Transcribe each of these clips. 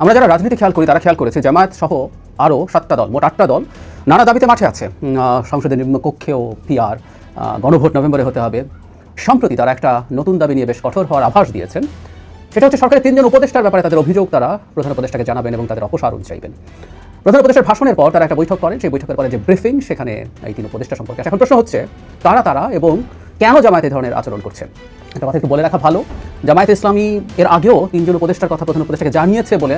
আমরা যারা রাজনীতি খেয়াল করি, তারা খেয়াল করেছে, জামায়াত সহ আরও সাতটা দল, মোট আটটা দল নানা দাবিতে মাঠে আছে। সংসদের নিম্ন কক্ষেও পিআর গণভোট নভেম্বরে হতে হবে। সম্প্রতি তারা একটা নতুন দাবি নিয়ে বেশ কঠোর হওয়ার আভাস দিয়েছেন। সেটা হচ্ছে সরকারের তিনজন উপদেষ্টার ব্যাপারে তাদের অভিযোগ, তারা প্রধান উপদেষ্টাকে জানাবেন এবং তাদের অপসারণ চাইবেন। প্রধান উপদেষ্টার ভাষণের পর তারা একটা বৈঠক করেন। সেই বৈঠকের পরে যে ব্রিফিং সেখানে এই তিন উপদেষ্টা সম্পর্কে এখন প্রশ্ন হচ্ছে, তারা তারা এবং কেন জামায়াত ধরনের আচরণ করছেন একটা কথা একটু বলে রাখা ভালো। জামায়াত ইসলামী এর আগেও তিনজন উপদেষ্টার কথা প্রধান উপদেষ্টাকে জানিয়েছে বলে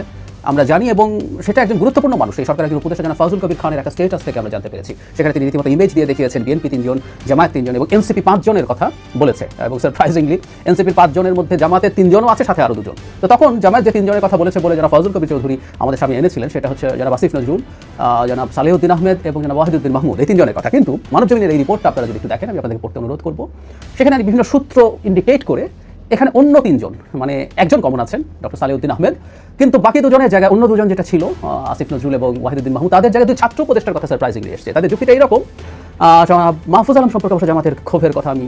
আমরা জানি এবং সেটা একজন গুরুত্বপূর্ণ মানুষ। এই সরকারের একজন উপদেষ্টা জানা ফাজুল কবির খানের একটা স্টেটাস থেকে আমরা জানতে পেরেছি। সেখানে তিনি রীতিমতো ইমেজ দিয়ে দেখিয়েছেন বিএনপি তিনজন, জামায়াত তিনজন এবং এনসিপি পাঁচজনের কথা বলেছে। এবং সারপ্রাইজিংলি এনসিপির পাঁচজনের মধ্যে জামাতের তিনজনও আছে, সাথে আরও দুজন। তো তখন জামায়াত যে তিনজনের কথা বলেছে বলে যারা ফাজুল কবির চৌধুরী আমাদের সামনে এনেছিলেন, সেটা হচ্ছে যারা আসিফ নজরুল জনাব সালেহুদ্দিন আহমেদ এবং জনাব ওয়াহিদুদ্দিন মাহমুদ। এই তিনজনের কথা। কিন্তু মানবজমিনের এই রিপোর্টটা আপনারা যদি একটু দেখেন, আমি আপনাদেরকে পড়তে অনুরোধ করব। সেখানে বিভিন্ন সূত্র ইন্ডিকেট করে এখানে অন্য তিনজন মানে একজন কমন আছেন, ডক্টর সালেউদ্দিন আহমেদ, কিন্তু বাকি দুজনের জায়গায় অন্য দুজন যেটা ছিল আসিফ নজরুল এবং ওয়াহিদুদ্দিন মাহমুদ, তাদের জায়গায় দুই ছাত্র উপদেষ্টার কথা সারপ্রাইজিংলি এসছে। তাদের যুক্তিটা এইরকম মাহফুজ আলম সম্পর্কে অবশ্য জামাতের ক্ষোভের কথা আমি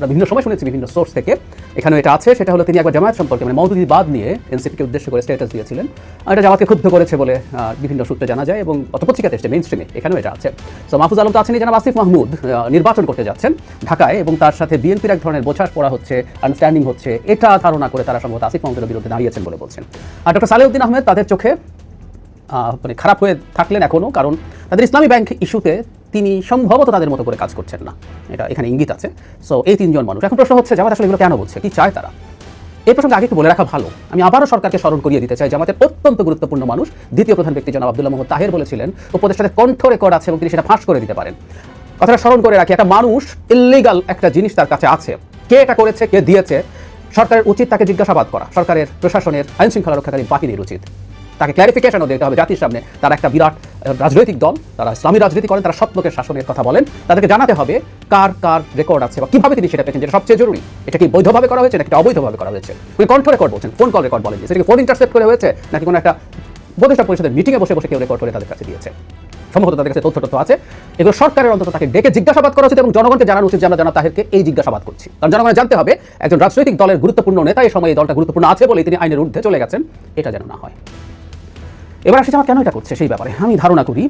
আমরা বিভিন্ন সময় শুনেছি বিভিন্ন সোর্স থেকে। এখানে এটা আছে, সেটা হলো তিনি একবার জামায়াত সম্পর্কে মানে মৌদুদিবাদ নিয়ে এনসিপিকে উদ্দেশ্য করে স্ট্যাটাস দিয়েছিলেন। আর এটা জামাতকে ক্ষুব্ধ করেছে বলে বিভিন্ন সূত্রে জানা যায় এবং অত পত্রিকাতে এসছে মেইন স্ট্রিমে এখানেও এটা আছে। তো মাহফুজ আলম তো আছেনই, জানাব আসিফ মাহমুদ নির্বাচন করতে যাচ্ছেন ঢাকায় এবং তার সাথে বিএনপির এক ধরনের বোঝাস পড়া হচ্ছে আন্ডারস্ট্যান্ডিং হচ্ছে, এটা ধারণা করে তারা সম্ভবত আসিফ মাহমুদের বিরুদ্ধে দাঁড়িয়েছেন বলে বলছেন। আর ডক্টর সালেউদ্দিন আহমেদ তাদের চোখে মানে খারাপ হয়ে থাকলেন এখনও কারণ তাদের ইসলামী ব্যাংক ইস্যুতে তিনি সম্ভবত তাদের মতো করে কাজ করছেন না। এটা এখানে ইঙ্গিত আছে। সো এই তিনজন মানুষ। এখন প্রশ্ন হচ্ছে, জামাত আসলে এগুলো কেন বলছে? কি চায় তারা? এই প্রসঙ্গে আগে একটু বলে রাখা ভালো। আমি আবারও সরকারকে স্মরণ করিয়ে দিতে চাই, জামাতের অত্যন্ত গুরুত্বপূর্ণ মানুষ, দ্বিতীয় প্রধান ব্যক্তি জনাব আব্দুল্লাহ মোহাম্মদ তাহের বলেছিলেন, উপদেষ্টাদের কণ্ঠ রেকর্ড আছে এবং তিনি সেটা ফাঁস করে দিতে পারেন। কথাটা স্মরণ করে রাখি, একটা মানুষ ইল্লিগাল একটা জিনিস তার কাছে আছে। কে এটা করেছে, কে দিয়েছে, সরকারের উচিত তাকে জিজ্ঞাসাবাদ করা। সরকারের প্রশাসনের আইন শৃঙ্খলা রক্ষাকারী বাহিনীর উচিত। তাকে ক্ল্যারিফিকেশনও দিতে হবে জাতির সামনে। তারা একটা বিরাট রাজনৈতিক দল, তারা ইসলামী রাজনীতি করেন, তারা সৎলোকের শাসনের কথা বলেন, তাদেরকে জানাতে হবে কার কার রেকর্ড আছে বা কীভাবে তিনি সেটা পেয়েছেন, যেটা সবচেয়ে জরুরি। এটা কি বৈধভাবে করা হয়েছে, নাকি অবৈধভাবে করা হয়েছে? উনি কণ্ঠ রেকর্ড বলছেন ফোন কল রেকর্ড বলেন সেটা কি ফোন ইন্টারসেপ্ট করে হয়েছে, নাকি কোনো একটা উপদেষ্টা পরিষদের মিটিংয়ে বসে বসে কেউ রেকর্ড করে তাদের কাছে দিয়েছে। সম্ভবত তাদের কাছে তথ্য তথ্য আছে। এগুলো সরকারের অন্তত তাকে ডেকে জিজ্ঞাসাবাদ করা উচিত এবং জনগণকে জানানো উচিত যে আমরা জানা তাহেরকে এই জিজ্ঞাসাবাদ করছি। কারণ জনগণ জানতে হবে, একজন রাজনৈতিক দলের গুরুত্বপূর্ণ নেতা এই সময় এই দলটা গুরুত্বপূর্ণ আছে বলে তিনি আইনের ঊর্ধ্বে চলে গেছেন, এটা যেন না হয়। এবার আসি জামাত কেন এটা করছে সেই ব্যাপারে। আমি ধারণা করি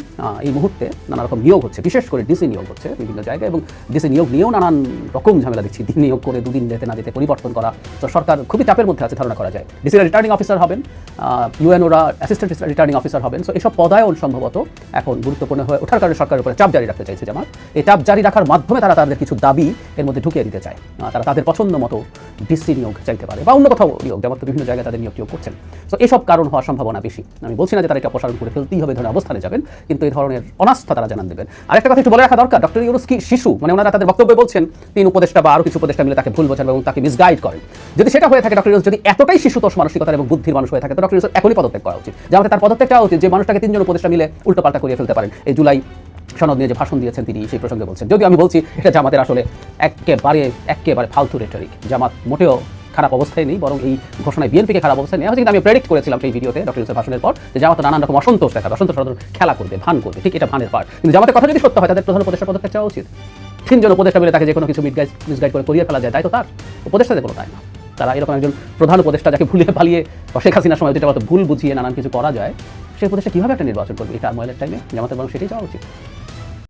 এই মুহূর্তে নানা রকম নিয়োগ হচ্ছে, বিশেষ করে ডিসি নিয়োগ হচ্ছে বিভিন্ন জায়গায় এবং ডিসি নিয়োগ নিয়েও নানান রকম ঝামেলা দিচ্ছি দিন নিয়োগ করে দুদিন যেতে না যেতে পরিবর্তন করা, তো সরকার খুবই চাপের মধ্যে আছে ধারণা করা যায়। ডিসিরা রিটার্নিং অফিসার হবেন ইউএনওরা অ্যাসিস্ট্যান্ট রিটার্নিং অফিসার হবেন। সো এসব পদায়ন সম্ভবত এখন গুরুত্বপূর্ণ হয়ে ওঠার কারণে সরকারের উপরে চাপ জারি রাখতে চাইছে জামাত এই চাপ জারি রাখার মাধ্যমে তারা তাদের কিছু দাবি এর মধ্যে ঢুকিয়ে দিতে চায়। তারা তাদের পছন্দ মতো ডিসি নিয়োগ চাইতে পারে বা অন্য কোথাও নিয়োগ, যেমন তো বিভিন্ন জায়গায় তাদের নিয়োগ টিয়োগ করছেন। তো এসব কারণ হওয়ার সম্ভাবনা বেশি। আমি বলছি না যে তারা এটা অপসারণ করে ফেলতেই হবে ধরনের অবস্থানে যাবেন, কিন্তু এই ধরনের অনাস্থা তারা জানান দেবেন। আরেকটা কথা একটু বলে রাখা দরকার, ডক্টর ইউনুস কি শিশু? মানে ওনারা তাদের বক্তব্যে বলছেন, তিন উপদেষ্টা বা আরও কিছু উপদেষ্টা মিলে তাকে ভুল বোঝান এবং তাকে মিসগাইড করেন। যদি সেটা হয়ে থাকে, ডক্টর ইউনুস, যদি এতটাই শিশুতোষ মানসিকতার এবং বুদ্ধির মানুষ হয়ে থাকে, তো ডক্টর ইউনুস এখনই পদত্যাগ করা উচিত। যাতে তার পদত্যাগ চাওয়া উচিত যে মানুষটাকে তিনজন উপদেষ্টা মিলে উল্টোপাল্টা করিয়ে ফেলতে পারেন। এই জুলাই সনদ নিয়ে যে ভাষণ দিয়েছেন তিনি, সেই প্রসঙ্গে বলছেন। যদিও আমি বলছি, এটা জামাতের আসলে একেবারে একেবারে ফালতু রেটরিক জামাত মোটেও খারাপ অবস্থায় নেই, বরং এই ঘোষণায় বিএনপিকে খারাপ অবস্থায় নেই। হচ্ছে কিন্তু আমি প্রেডিক্ট করেছিলাম সেই ভিডিওতে ডক্টর ইউসুফের ভাষণের পর যে জামাত নানান রকম অসন্তোষ দেখাবে অসন্তোষ খেলা করবে, ভান করবে, ঠিক এটা ভানের পার কিন্তু জামাতের কথা যদি সত্য হয়, তাদের প্রধান উপদেষ্টা পদত্যাগ চাওয়া উচিত। তিনজন উপদেষ্টা মিলে তাকে যে কোনো কিছু মিসগাইড করে করিয়ে ফেলা যায়, তাই তো তার? উপদেষ্টাদের কোনো তাই না? তারা এরকম একজন প্রধান উপদেষ্টা যাকে ভুলিয়ে পালিয়ে শেখ হাসিনার সময় যেটা ভুল বুঝিয়ে নানান কিছু করা যায়, সেই উপদেষ্টা কীভাবে একটা নির্বাচন করবে? এটা মহিলার টাইমে জামাতের বরং সেটাই চাওয়া উচিত।